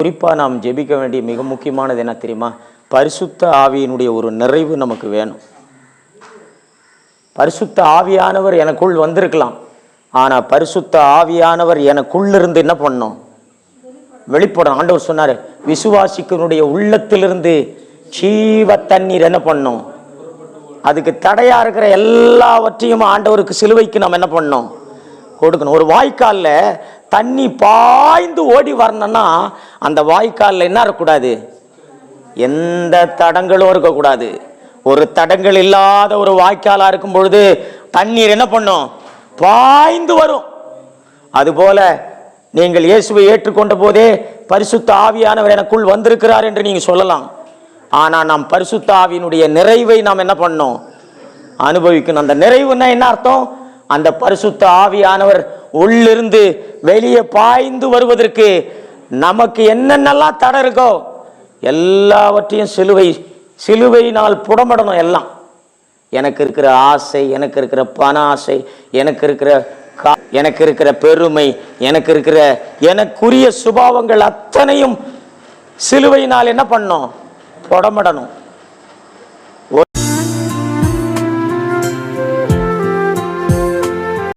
குறிப்பாக நாம் ஜெபிக்க வேண்டிய மிக முக்கியமானது என்ன தெரியுமா? பரிசுத்த ஆவியினுடைய ஒரு நிறைவு நமக்கு வேணும். பரிசுத்த ஆவியானவர் எனக்குள் வந்திருக்கலாம். ஆனால் பரிசுத்த ஆவியானவர் எனக்குள்ளிருந்து என்ன பண்ணோம்? வெளிப்படும். ஆண்டவர் சொன்னார் விசுவாசிக்கனுடைய உள்ளத்திலிருந்து ஜீவ தண்ணீர் என்ன பண்ணும்? அதுக்கு தடையா இருக்கிற எல்லாவற்றையும் ஆண்டவருக்கு சிலுவைக்கு நம்ம என்ன பண்ணோம்? கொடுக்கணும். ஒரு வாய்க்காலில் தண்ணி பாய்ந்து ஓடி வரணும்னா அந்த வாய்க்காலில் என்ன இருக்கக்கூடாது? எந்த தடங்களும் இருக்கக்கூடாது. ஒரு தடங்கள் இல்லாத ஒரு வாய்க்காலாக இருக்கும் பொழுது தண்ணீர் என்ன பண்ணும்? பாய்ந்து வரும். அதுபோல நீங்கள் இயேசுவை ஏற்றுக்கொண்ட போதே பரிசுத்த ஆவியானவர் எனக்குள் வந்திருக்கிறார் என்று நீங்கள் சொல்லலாம். ஆனால் நாம் பரிசுத்த ஆவியினுடைய நிறைவை நாம் என்ன பண்ணோம்? அனுபவிக்கணும். அந்த நிறைவுன்னா என்ன அர்த்தம்? அந்த பரிசுத்த ஆவியானவர் உள்ளிருந்து வெளியே பாய்ந்து வருவதற்கு நமக்கு என்னென்னலாம் தடை இருக்கோ எல்லாவற்றையும் சிலுவை சிலுவையினால் புடமடணும் எல்லாம். எனக்கு இருக்கிற ஆசை எனக்கு இருக்கிற பண ஆசை எனக்கு இருக்கிற கா- எனக்கு இருக்கிற பெருமை எனக்கு இருக்கிற எனக்குரிய சுபாவங்கள் அத்தனையும் சிலுவையினால் என்ன பண்ணோம் புடமிடணும்